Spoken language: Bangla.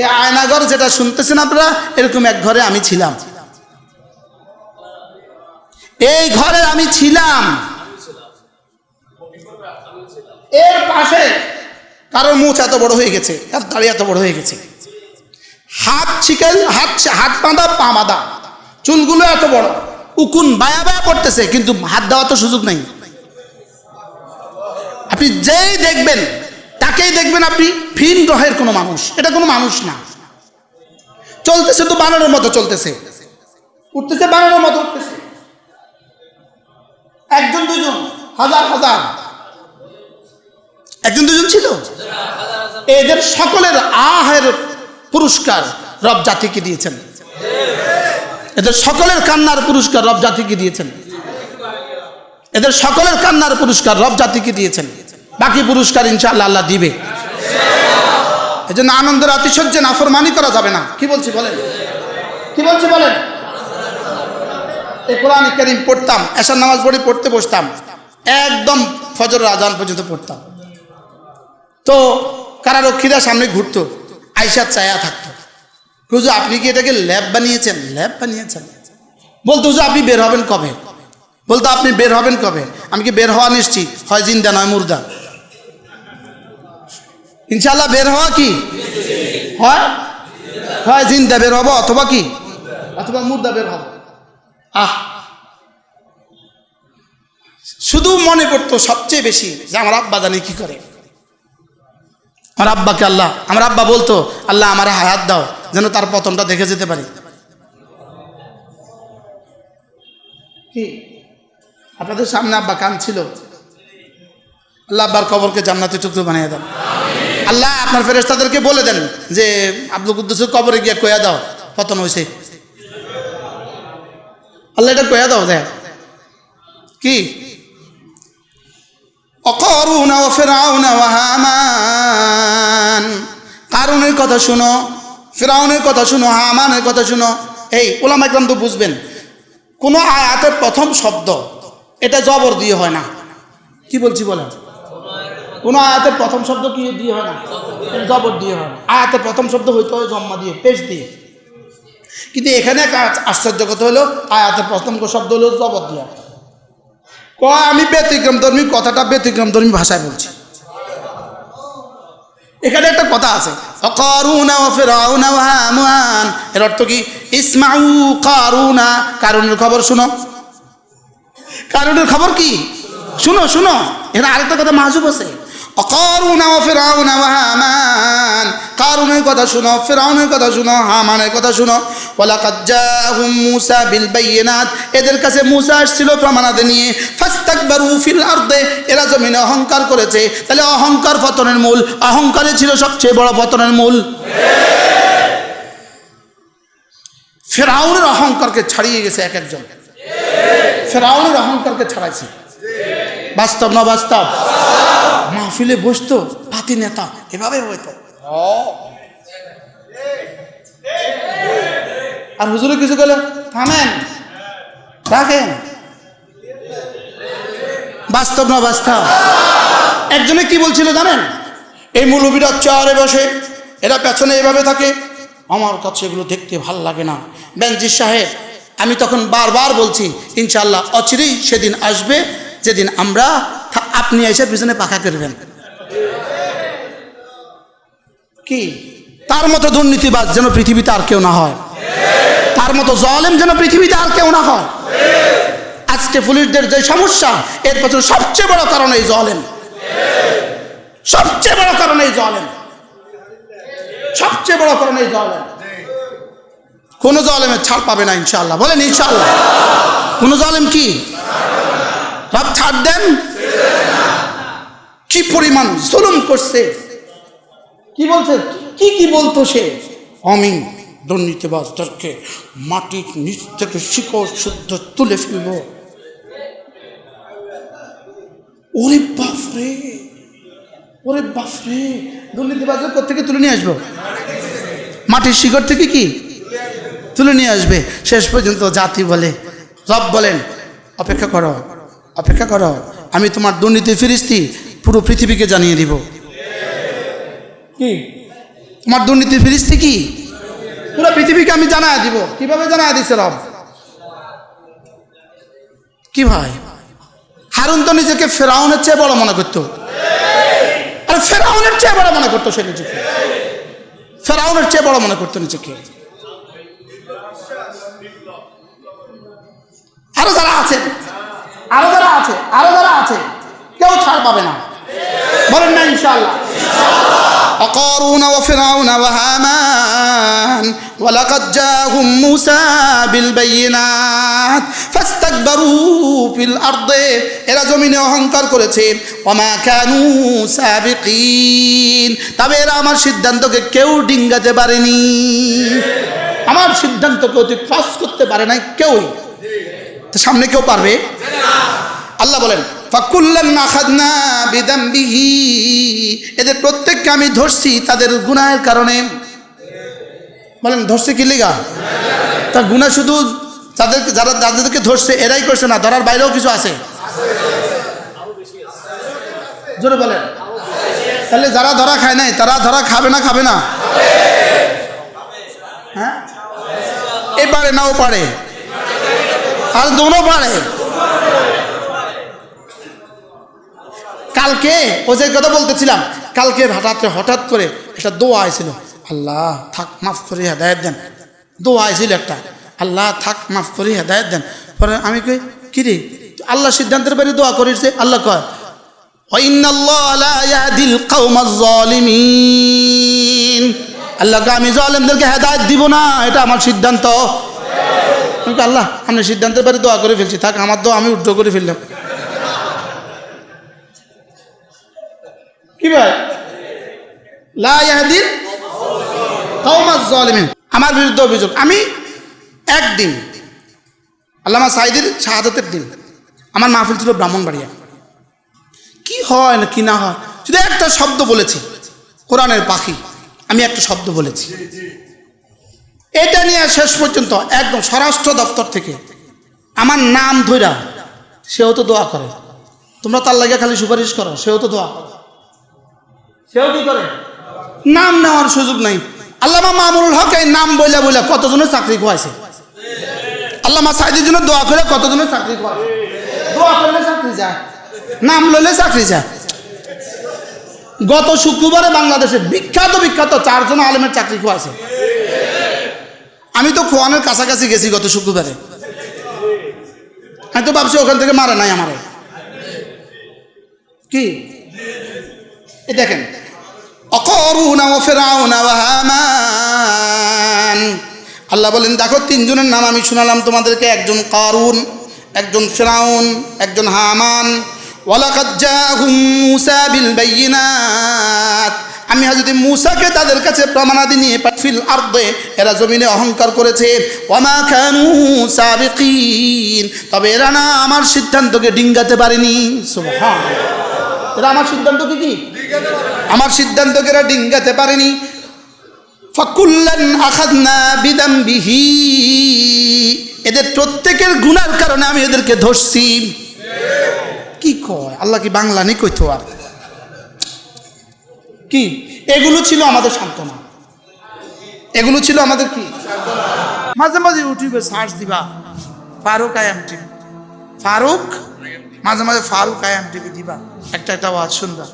এই আয়নাঘর যেটা শুনতেছেন আপনারা, এরকম এক ঘরে আমি ছিলাম। এই ঘরে আমি ছিলাম। এর পাশে কারোর মুখ এত বড় হয়ে গেছে, তার দাড়ি এত বড় হয়ে গেছে। হাত ছিকেল হাত হাত বাঁধা, পা বাঁধা। চুলগুলো এত বড়, উকুন বায়া বায়া করতেছে কিন্তু হাত দেওয়া তো সুযোগ নেই। আপনি যেই দেখবেন তাকেই দেখবেন আপনি ভিন গ্রহের কোনো মানুষ। এটা কোনো মানুষ না। চলতেছে তো বানানোর মতো চলতেছে। উঠতেছে বানানোর মতো উঠতেছে। একজন, দুজন, হাজার হাজার। একজন, দুজন ছিল? এদের সকলের আহের পুরস্কার রব জাতিকে দিয়েছেন। এদের সকলের কান্নার পুরস্কার রব জাতিকে দিয়েছেন। এদের সকলের কান্নার পুরস্কার রব জাতিকে দিয়েছেন। বাকি পুরস্কার ইনশাআল্লাহ আল্লাহ দিবে। এই জন্য আনন্দের আতিশয্যে নাফরমানি করা যাবে না। কি বলছি বলেন? কি বলছি বলেন? এই কোরআন করিম পড়তাম এসার নামাজ পড়ে পড়তে বসতাম, একদম ফজর আজান পর্যন্ত পড়তাম। তো কারারক্ষীরা সামনে ঘুরতো আইসা চায়া থাকতো। হুজু আপনি কি এটাকে ল্যাব বানিয়েছেন? ল্যাব বানিয়েছেন। বলতো হুজু আপনি বের হবেন কবে? বলতো, আপনি বের হবেন কবে? আমি কি বের হওয়া নিশ্চিত? হয় জিন্দা নয় মুর্দা? ইনশাল্লাহ বের হওয়া কি? হয়? হয় জিন্দা বের হব অথবা কি? অথবা মুর্দা বের হব। আহ। শুধু মনে পড়তো সবচেয়ে বেশি যে আমার আব্বা জানি কি করে। আমার আব্বাকে আল্লাহ আমার আব্বা বলতো আল্লাহ আমার হায়াত দাও যেন তার পতনটা দেখে যেতে পারি। কি? আপনাদের সামনে আব্বা কান ছিল আল্লাহ আব্বার কবরকে জান্নাতে টুকরো বানিয়ে দাও। আল্লাহ আপনার ফেরেস্তাদেরকে বলে দেন যে, আব্দুল কুদ্দুসের কবরে গিয়ে কয়া দাও, পতন হয়েছে আল্লাহ এটা কয়া দাও, দেখ। কি? অকরুন ও ফেরাউন হামান। কারুনের কথা শুনো, ফেরাউনের কথা শুনো, হামানের কথা শুনো। এই ওলাম একদম তো বুঝবেন, কোনো আয়াতের প্রথম শব্দ এটা জবর দিয়ে হয় না। কি বলছি বলেন? কোনো আয়াতের প্রথম শব্দ কি দিয়ে হয় না? জবর দিয়ে হয়। না। আয়াতের প্রথম শব্দ হইতে হয় জম্মা দিয়ে, পেশ দিয়ে। কিন্তু এখানে আশ্চর্য কথা হলো, আয়াতের প্রথম শব্দ হলো জবর দিয়ে। ক আমি ব্যতিক্রম ধর্মী, কথাটা ব্যতিক্রম ধর্মী ভাষায় বলছি। এখানে একটা কথা আছে, অকারুনা ও ফেরাউনা ও হামান এর অর্থ কি? ইসমাউ কারুনা। কারুনের খবর শুনো। কারুনের খবর কি? শুনো শুনো। এখানে আরেকটা কথা মাহজুব আছে। অকারুনা ফেরাউনা হামান। কারুনের কথা শুনো, ফেরাউনের কথা শুনো, হামানের কথা শুনো। ওয়ালাকাদ জাহুম মুসা বিল এদের কাছে মুসা আসছিল প্রমাণাদি নিয়ে। ফাস্তাকবারু ফিল আরদে। এরা জমিনে অহংকার করেছে। তাহলে অহংকার পতনের মূল। অহংকারে ছিল সবচেয়ে বড় পতনের মূল। ফেরাউনের অহংকারকে ছাড়িয়ে গেছে এক একজন। ফেরাউনের অহংকারকে ছাড়াইছে। বাস্তব না বাস্তব? মাহফিলে বসতো, পাতি নেতা, এভাবে হইতো। আর হুজুরে কিছু গেলে থামেন রাখেন বাস্তব না বাস্তব? একজনে কি বলছিল জানেন? এই মুলুবিরা চেয়ারে বসে, এরা পেছনে এভাবে থাকে। আমার কাছে এগুলো দেখতে ভালো লাগে না। বেঞ্জির সাহেব, আমি তখন বারবার বলছি ইনশাল্লাহ অচিরেই সেদিন আসবে, যেদিন আমরা আপনি এসে পিছনে পাখা করবেন। কি? তার মতো দুর্নীতিবাজ যেন পৃথিবীতে আর কেউ না হয়। তার মতো জলেম যেন পৃথিবীতে আর কেউ না হয়। আজকে পুলিশদের যে সমস্যা, এর পেছনে সবচেয়ে বড় কারণ এই জলেম। সবচেয়ে বড় কারণ এই জলেম। সবচেয়ে বড় কারণ এই জলেম। কোন জলেমের ছাড় পাবে না ইনশাল্লাহ বলেন ইনশাল্লাহ কোন জলেম কি? রব ছাড় দেন। কি পরিমাণ জুলুম করছে? কি বলছে? কি কি বলতো সে? আমি দুর্নীতিবাজদেরকে মাটির নিচ থেকে শিকড় শুদ্ধ তুলে ফেলব। ওরে বাপরে! ওরে বাপরে! দুর্নীতিবাজের থেকে তুলে নিয়ে আসব? মাটির শিকড় থেকে কি? তুলে নিয়ে আসবে। শেষ পর্যন্ত জাতি বলে, রব বলেন, অপেক্ষা করো অপেক্ষা করো। আমি তোমার দুর্নীতি ফিরিস্তি পুরো পৃথিবীকে জানিয়ে দিব। কি? তোমার দুর্নীতি ফিরিস্তি কি? পুরো পৃথিবীকে আমি জানায় দিব। কীভাবে জানায় দিছে রব? কি ভাই? হারুন তো নিজেকে ফেরাউনের চেয়ে বড় মনে করতো। আর ফেরাউনের চেয়ে বড় মনে করতো সে নিজেকে। ফেরাউনের চেয়ে বড় মনে করতো নিজেকে। আরও যারা আছে আরো যারা আছে আরো যারা আছে কেউ ছাড় পাবে না বলেন না ইনশাআল্লাহ وقارون وفرعون وهامان ولقد جاءهم موسى بالبينات فاستكبروا في الأرض এরা জমিনে অহংকার করেছে ওমা কানু সাবিকিন তবে এরা আমার সিদ্ধান্তকে কেউ ডিঙ্গাতে পারেনি আমার সিদ্ধান্তকে অতি ক্রস করতে পারে নাই কেউই তো সামনে কেউ পারবে? আল্লাহ বলেন এদের প্রত্যেককে আমি ধরছি তাদের গুনাহের কারণে। বলেন, ধরছে কি লিগা? তা গুনাহ শুধু যাদের, যারা, যাদেরকে ধরছে, এরাই করছে না, ধরার বাইরেও কিছু আছে? জোরে বলেন। তাহলে যারা ধরা খায় নাই, তারা ধরা খাবে না খাবে না? হ্যাঁ? এ পারে নাও পারে। আর দুনো পারে কালকে, ও যে কথা বলতেছিলাম, কালকে রাতে হঠাৎ করে একটা দোয়া আইছিল। আল্লাহ, থাক, মাফ করে হেদায়ত দেন। দোয়া আইছিল একটা। আল্লাহ, থাক, মাফ করে হেদায়ত দেন। পরে আমি কই কিরে আল্লাহ সিদ্ধান্তের বাইরে দোয়া করিস আল্লাহ কয় আল্লাহকে আমি জলেমদেরকে হেদায়ত দিব না, এটা আমার সিদ্ধান্ত। আল্লাহ আমি সিদ্ধান্তের বাইরে দোয়া করে ফেলছি, থাক, আমার দোয়া আমি উদ্ধ করে ফেললাম। কি ভাই? আমার বিরুদ্ধে অভিযোগ, আমি একদিন, আল্লামা সাইদির শাহাদাতের দিন, আমার মাহফিল ছিল ব্রাহ্মণবাড়িয়া। কি হয় না, কি না হয়? শুধু একটা শব্দ বলেছি, কোরআনের পাখি, আমি একটা শব্দ বলেছি। শেষ পর্যন্ত, একদম স্বরাষ্ট্র দপ্তর থেকে। আমার নাম ধইরা সেও তো দোয়া করে। তোমরা তার লাগে খালি সুপারিশ করো, সেও তো দোয়া সেও কি করে? নাম নেওয়ার সুযোগ নাই। আল্লামা মামুনুল হক এই নাম বইলা বইলা কতজনের চাকরি খোয়াইছে? আল্লামা সাইদের জন্য দোয়া করে কতজনের চাকরি খোয়াইছে? চাকরি যায়, নাম লইলে চাকরি যায়। গত শুক্রবারে বাংলাদেশে বিখ্যাত বিখ্যাত চারজন আলেমের চাকরি খোয়াছে আমি তো খোয়ানের কাছাকাছি গেছি গত শুক্রবারে। আমি তো ভাবছি ওখান থেকে মারে নাই আমার। কি? দেখেন। আল্লাহ বলেন, দেখো, তিনজনের নাম আমি শুনালাম তোমাদেরকে। একজন কারুন, একজন ফেরাউন, একজন হামান। মুসা বিল আমি হাজরত মুসাকে তাদের কাছে প্রমাণাদি নিয়ে ফিল আর্দে, এরা জমিনে অহংকার করেছে। ওয়ামা খানু সাবিকিন। তবে এরা না আমার সিদ্ধান্তকে ডিঙ্গাতে পারেনি। এরা আমার সিদ্ধান্তকে কি? আমার সিদ্ধান্তকে এরা ডিঙ্গাতে পারেনি। ফাকুল্লান আখাদনা বিদাম্বিহি। এদের প্রত্যেকের গুনার কারণে আমি এদেরকে ধরছি। কি কয়? আল্লাহ কি বাংলা নেই কইতো আর? কি? এগুলো ছিল আমাদের সান্ত্বনা। এগুলো ছিল আমাদের কি? মাঝে মাঝে ইউটিউবে সার্চ দিবা, ফারুক আয়াম টিভি ফারুক? মাঝে মাঝে ফারুক আয়াম টিভি দিবা। একটা একটা আওয়াজ শুনবা।